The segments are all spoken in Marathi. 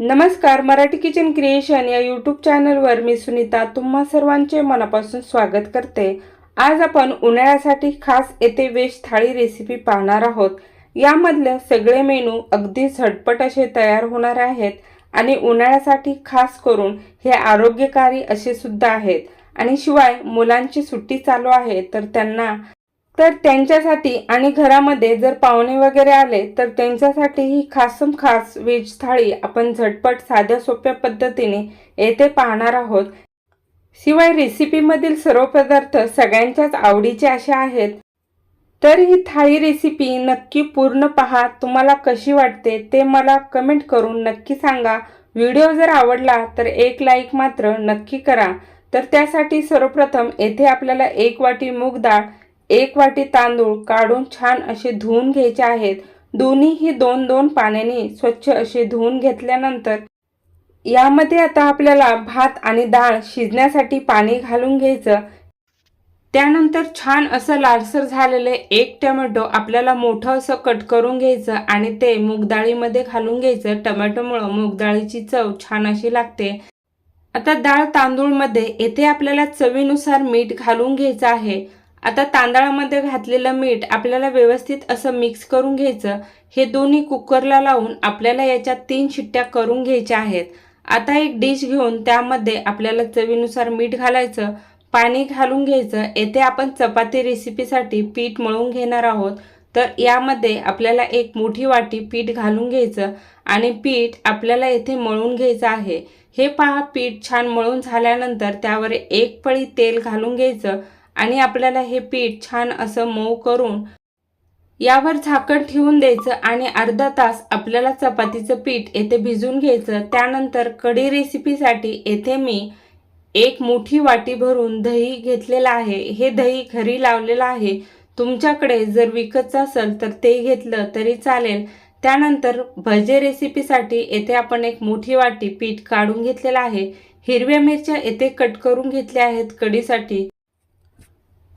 नमस्कार मराठी किचन क्रिएशन या यूट्यूब चॅनलवर मी सुनीता तुम्हा सर्वांचे मनापासून स्वागत करते. आज आपण उन्हाळ्यासाठी खास येथे वेज थाळी रेसिपी पाहणार आहोत. यामधले सगळे मेनू अगदी झटपट असे तयार होणार आहेत आणि उन्हाळ्यासाठी खास करून हे आरोग्यकारी असे सुद्धा आहेत. आणि शिवाय मुलांची सुट्टी चालू आहे तर त्यांना तर त्यांच्यासाठी आणि घरामध्ये जर पाहुणे वगैरे आले तर त्यांच्यासाठी ही खासम खास व्हेज थाळी आपण झटपट साध्या सोप्या पद्धतीने येथे पाहणार आहोत. शिवाय रेसिपीमधील सर्व पदार्थ सगळ्यांच्याच आवडीचे असे आहेत. तर ही थाळी रेसिपी नक्की पूर्ण पहा. तुम्हाला कशी वाटते ते मला कमेंट करून नक्की सांगा. व्हिडिओ जर आवडला तर एक लाईक मात्र नक्की करा. तर त्यासाठी सर्वप्रथम येथे आपल्याला एक वाटी मूग डाळ एक वाटी तांदूळ काढून छान असे धुवून घ्यायचे आहेत. दोन्हीही दोन दोन पाण्याने स्वच्छ असे धुवून घेतल्यानंतर यामध्ये आता आपल्याला भात आणि डाळ शिजण्यासाठी पाणी घालून घ्यायचं. त्यानंतर छान असं लालसर झालेले एक टोमॅटो आपल्याला मोठं असं कट करून घ्यायचं आणि ते मूग डाळीमध्ये घालून घ्यायचं. टोमॅटोमुळं मूगडाळीची चव छान अशी लागते. आता डाळ तांदूळमध्ये येथे आपल्याला चवीनुसार मीठ घालून घ्यायचं आहे. आता तांदळामध्ये घातलेलं मीठ आपल्याला व्यवस्थित असं मिक्स करून घ्यायचं. हे दोन्ही कुकरला लावून आपल्याला याच्यात तीन शिट्ट्या करून घ्यायच्या आहेत. आता एक डिश घेऊन त्यामध्ये आपल्याला चवीनुसार मीठ घालायचं. पाणी घालून घ्यायचं. येथे आपण चपाती रेसिपीसाठी पीठ मळून घेणार आहोत. तर यामध्ये आपल्याला एक मोठी वाटी पीठ घालून घ्यायचं आणि पीठ आपल्याला येथे मळून घ्यायचं आहे. हे पहा पीठ छान मळून झाल्यानंतर त्यावर एक पळी तेल घालून घ्यायचं. आणि आपल्याला हे पीठ छान असं मऊ करून यावर झाकण ठेवून द्यायचं आणि अर्धा तास आपल्याला चपातीचं पीठ येथे भिजून घ्यायचं. त्यानंतर कढी रेसिपीसाठी येथे मी एक मोठी वाटी भरून दही घेतलेलं आहे. हे दही घरी लावलेलं आहे. तुमच्याकडे जर विकतचं असेल तर ते घेतलं तरी चालेल. त्यानंतर भजे रेसिपीसाठी येथे आपण एक मोठी वाटी पीठ काढून घेतलेलं आहे. हिरव्या मिरच्या येथे कट करून घेतल्या आहेत कढीसाठी.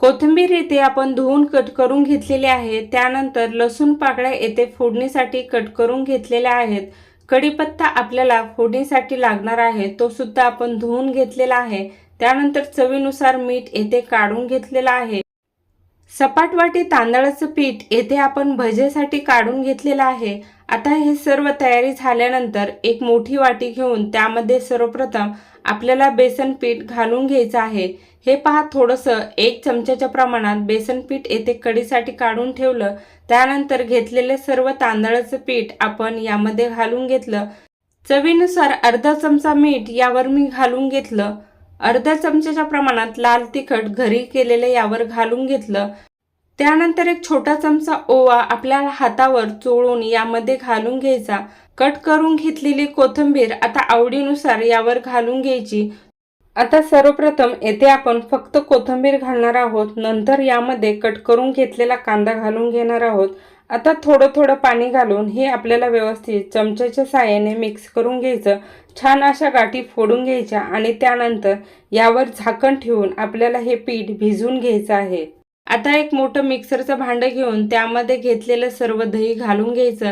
कोथिंबीर येथे आपण धुवून कट करून घेतलेले आहे. त्यानंतर लसूण पाकळ्या येथे फोडणीसाठी कट करून घेतलेल्या आहेत. कढीपत्ता आपल्याला फोडणीसाठी लागणार आहे. तो सुद्धा आपण धुवून घेतलेला आहे. त्यानंतर चवीनुसार मीठ येथे काढून घेतलेला आहे. सपाट वाटी तांदळाचं पीठ येथे आपण भजेसाठी काढून घेतलेलं आहे. आता हे सर्व तयारी झाल्यानंतर एक मोठी वाटी घेऊन त्यामध्ये सर्वप्रथम आपल्याला बेसन पीठ घालून घ्यायचं आहे. हे पहा थोडंसं एक चमच्याच्या प्रमाणात बेसन पीठ येथे कडीसाठी काढून ठेवलं. त्यानंतर घेतलेले सर्व तांदळाचं पीठ आपण यामध्ये घालून घेतलं. चवीनुसार अर्धा चमचा मीठ यावर मी घालून घेतलं. अर्ध्या चमच्याच्या प्रमाणात लाल तिखट घरी केलेले यावर घालून घेतलं. त्यानंतर एक छोटा चमचा ओवा आपल्या हातावर चोळून यामध्ये घालून घ्यायचा. कट करून घेतलेली कोथिंबीर आता आवडीनुसार यावर घालून घ्यायची. आता सर्वप्रथम येथे आपण फक्त कोथिंबीर घालणार आहोत. नंतर यामध्ये कट करून घेतलेला कांदा घालून घेणार आहोत. आता थोडं थोडं पाणी घालून हे आपल्याला व्यवस्थित चमच्याच्या साहाय्याने मिक्स करून घ्यायचं. छान अशा गाठी फोडून घ्यायच्या आणि त्यानंतर यावर झाकण ठेवून आपल्याला हे पीठ भिजवून घ्यायचं आहे. आता एक मोठं मिक्सरचं भांडं घेऊन त्यामध्ये घेतलेलं सर्व दही घालून घ्यायचं.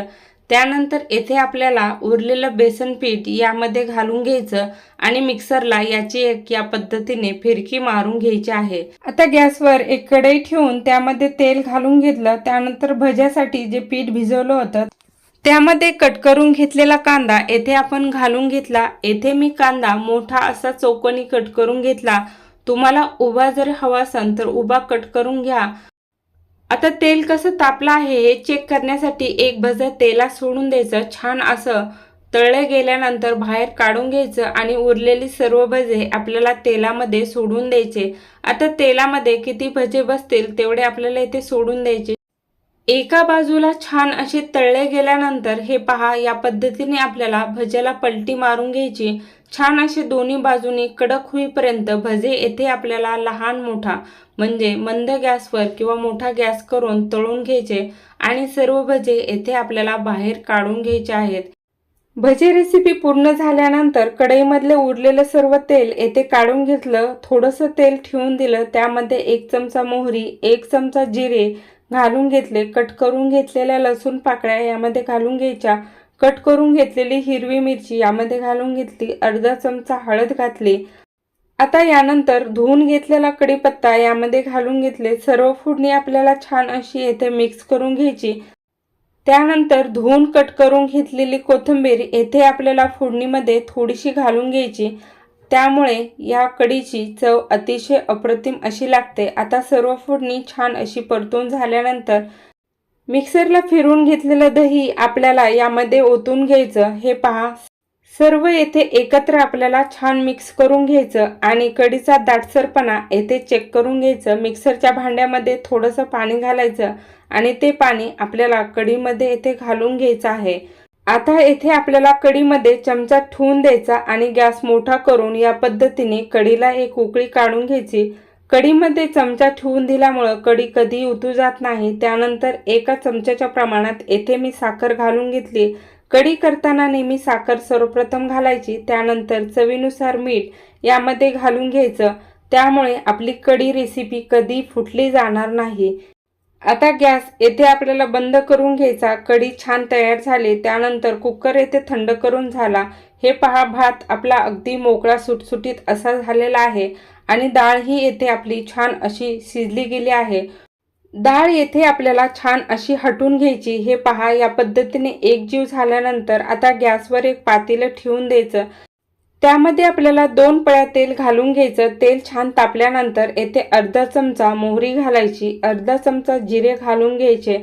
त्यानंतर येथे आपल्याला उरलेलं बेसन पीठ यामध्ये घालून घ्यायचं आणि मिक्सरला याची एक या पद्धतीने फिरकी मारून घ्यायची आहे. आता गॅसवर एक कढई ठेवून त्यामध्ये तेल घालून घेतलं. त्यानंतर भज्यासाठी जे पीठ भिजवलं होतं त्यामध्ये कट करून घेतलेला कांदा येथे आपण घालून घेतला. येथे मी कांदा मोठा असा चौकोनी कट करून घेतला. तुम्हाला उभा जर हवा असेल तर उभा कट करून घ्या. आता तेल कसं तापलं आहे हे चेक करण्यासाठी एक भज तेला सोडून द्यायचं. छान असं तळले गेल्यानंतर बाहेर काढून घ्यायचं आणि उरलेली सर्व भजे आपल्याला तेलामध्ये सोडून द्यायचे. आता तेलामध्ये किती भजे बसतील तेवढे आपल्याला इथे सोडून द्यायचे. एका बाजूला छान असे तळले गेल्यानंतर हे पहा या पद्धतीने आपल्याला भज्याला पलटी मारून घ्यायची. छान असे दोन्ही बाजूनी कडक होईपर्यंत भजे येथे आपल्याला लहान मोठा म्हणजे मंद गॅसवर किंवा मोठा गॅस करून तळून घ्यायचे आणि सर्व भजे येथे आपल्याला बाहेर काढून घ्यायचे आहेत. भजे रेसिपी पूर्ण झाल्यानंतर कढईमधले उरलेलं सर्व तेल येथे काढून घेतलं थोडंसं तेल ठेवून दिलं त्यामध्ये एक चमचा मोहरी एक चमचा जिरे घालून घेतले कट करून घेतलेल्या लसूण पाकळ्या यामध्ये घालून घ्यायच्या. कट करून घेतलेली हिरवी मिरची यामध्ये घालून घेतली अर्धा चमचा हळद घातली. आता यानंतर धुवून घेतलेला कढीपत्ता यामध्ये घालून घेतले. सर्व फोडणी आपल्याला छान अशी येथे मिक्स करून घ्यायची. त्यानंतर धुवून कट करून घेतलेली कोथिंबीर येथे आपल्याला फोडणीमध्ये थोडीशी घालून घ्यायची. त्यामुळे या कढीची चव अतिशय अप्रतिम अशी लागते. आता सर्व फोडणी छान अशी परतून झाल्यानंतर मिक्सरला फिरून घेतलेलं दही आपल्याला यामध्ये ओतून घ्यायचं. हे पहा. सर्व येथे एकत्र आपल्याला छान मिक्स करून घ्यायचं आणि कडीचा दाटसरपणा येथे चेक करून घ्यायचं. मिक्सरच्या भांड्यामध्ये थोडंसं पाणी घालायचं आणि ते पाणी आपल्याला कढीमध्ये येथे घालून घ्यायचं आहे. आता येथे आपल्याला कढीमध्ये चमचा ठेवून द्यायचा आणि गॅस मोठा करून या पद्धतीने कढीला एक उकळी काढून घ्यायची. कढीमध्ये चमचा ठेवून दिल्यामुळं कढी कधी उतू जात नाही. त्यानंतर एका चमच्याच्या प्रमाणात येथे मी साखर घालून घेतली. कढी करताना नेहमी साखर सर्वप्रथम घालायची त्यानंतर चवीनुसार मीठ यामध्ये घालून घ्यायचं. त्यामुळे आपली कढी रेसिपी कधी फुटली जाणार नाही. आता गॅस येथे आपल्याला बंद करून घ्यायचा. कढी छान तयार झाली. त्यानंतर कुकर येथे थंड करून झाला. हे पहा भात आपला अगदी मोकळा सुटसुटीत असा झालेला आहे. आणि डाळ ही येथे आपली छान अशी शिजली गेली आहे. डाळ येथे आपल्याला छान अशी हटून घ्यायची. हे पहा या पद्धतीने एक जीव झाल्यानंतर आता गॅसवर एक पातेलं ठेवून द्यायचं. त्यामध्ये आपल्याला दोन पळ्या तेल घालून घ्यायचं. तेल छान तापल्यानंतर येथे अर्धा चमचा मोहरी घालायची. अर्धा चमचा जिरे घालून घ्यायचे.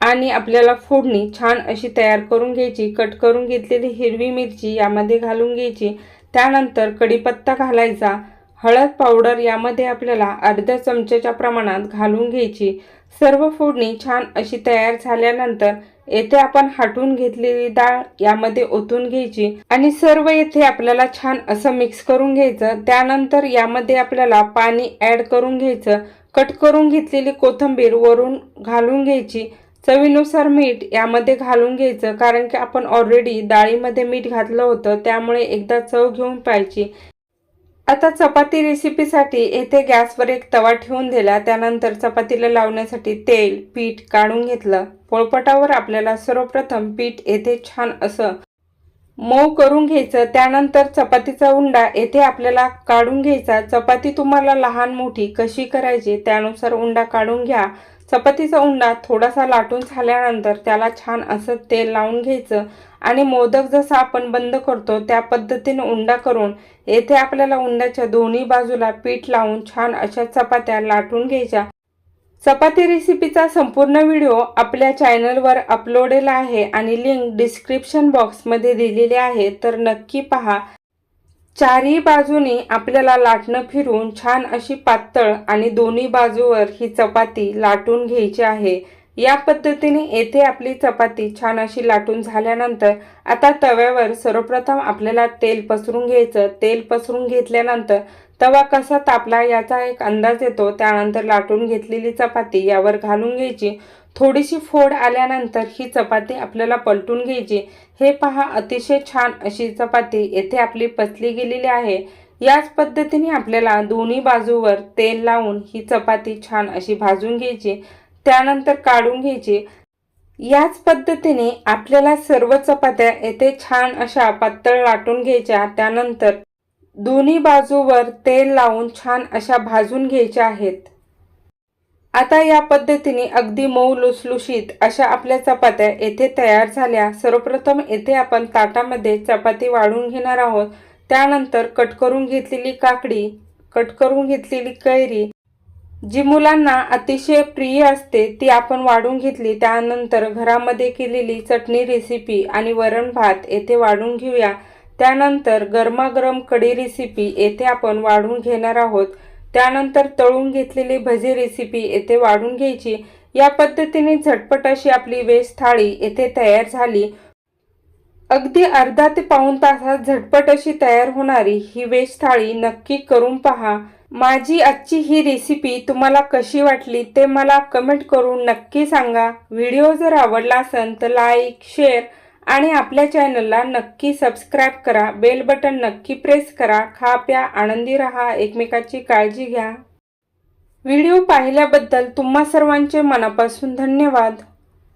आणि आपल्याला फोडणी छान अशी तयार करून घ्यायची. कट करून घेतलेली हिरवी मिरची यामध्ये घालून घ्यायची. त्यानंतर कढीपत्ता घालायचा. हळद पावडर यामध्ये आपल्याला अर्ध्या चमच्याच्या प्रमाणात घालून घ्यायची. सर्व फोडणी छान अशी तयार झाल्यानंतर येथे आपण हाटून घेतलेली डाळ यामध्ये ओतून घ्यायची आणि सर्व येथे आपल्याला छान असं मिक्स करून घ्यायचं. त्यानंतर यामध्ये आपल्याला पाणी ऍड करून घ्यायचं. कट करून घेतलेली कोथिंबीर वरून घालून घ्यायची. चवीनुसार मीठ यामध्ये घालून घ्यायचं कारण की आपण ऑलरेडी डाळीमध्ये मीठ घातलं होतं त्यामुळे एकदा चव घेऊन पाहायची. आता चपाती रेसिपीसाठी येथे गॅसवर एक तवा ठेवून दिला. त्यानंतर चपातीला लावण्यासाठी तेल पीठ काढून घेतलं. पोळपटावर आपल्याला सर्वप्रथम पीठ येथे छान असं मऊ करून घ्यायचं. त्यानंतर चपातीचा उंडा येथे आपल्याला काढून घ्यायचा. चपाती तुम्हाला लहान मोठी कशी करायची त्यानुसार उंडा काढून घ्या. चपातीचा उंडा थोडासा लाटून झाल्यानंतर त्याला छान असं तेल लावून घ्यायचं. आणि मोदक जसा आपण बंद करतो त्या पद्धतीने उंडा करून येथे आपल्याला उंड्याच्या दोन्ही बाजूला पीठ लावून छान अशा चपात्या लाटून घ्यायच्या. चपाती रेसिपीचा संपूर्ण व्हिडिओ आपल्या चॅनलवर अपलोडेल आहे आणि लिंक डिस्क्रिप्शन बॉक्समध्ये दिलेली आहे तर नक्की पहा. चारही बाजूनी आपल्याला लाटणं फिरून छान अशी पातळ आणि दोन्ही बाजूवर ही चपाती लाटून घ्यायची आहे. या पद्धतीने येथे आपली चपाती छान अशी लाटून झाल्यानंतर आता तव्यावर सर्वप्रथम आपल्याला तेल पसरून घ्यायचं. तेल पसरून घेतल्यानंतर तवा कसा तापला याचा एक अंदाज येतो. त्यानंतर लाटून घेतलेली चपाती यावर घालून घ्यायची. थोडीशी फोड आल्यानंतर ही चपाती आपल्याला पलटून घ्यायची. हे पहा अतिशय छान अशी चपाती येथे आपली पचली गेलेली आहे. याच पद्धतीने आपल्याला दोन्ही बाजूवर तेल लावून ही चपाती छान अशी भाजून घ्यायची. त्यानंतर काढून घ्यायची. याच पद्धतीने आपल्याला सर्व चपात्या येथे छान अशा पातळ लाटून घ्यायच्या. त्यानंतर दोन्ही बाजूवर तेल लावून छान अशा भाजून घ्यायच्या आहेत. आता या पद्धतीने अगदी मऊ लुसलुशीत अशा आपल्या चपात्या येथे तयार झाल्या. सर्वप्रथम येथे आपण ताटामध्ये चपाती वाढून घेणार आहोत. त्यानंतर कट करून घेतलेली काकडी कट करून घेतलेली कैरी जी मुलांना अतिशय प्रिय असते ती आपण वाढून घेतली त्यानंतर घरामध्ये केलेली चटणी रेसिपी आणि वरण भात येथे वाढून घेऊया. त्यानंतर गरमागरम कढी रेसिपी येथे आपण वाढून घेणार आहोत. त्यानंतर तळून घेतलेली भजी रेसिपी येथे वाढून घ्यायची. या पद्धतीने झटपट अशी आपली वेज थाळी येथे तयार झाली. अगदी अर्धा ते पाऊण तासात झटपट अशी तयार होणारी ही वेज थाळी नक्की करून पहा. माझी आजची ही रेसिपी तुम्हाला कशी वाटली ते मला कमेंट करून नक्की सांगा. व्हिडिओ जर आवडला असेल तर लाईक शेअर आणि आपल्या चॅनलला नक्की सबस्क्राईब करा. बेल बटन नक्की प्रेस करा. खा प्या आनंदी राहा एकमेकाची काळजी घ्या. व्हिडिओ पाहिल्याबद्दल तुम्हा सर्वांचे मनापासून धन्यवाद.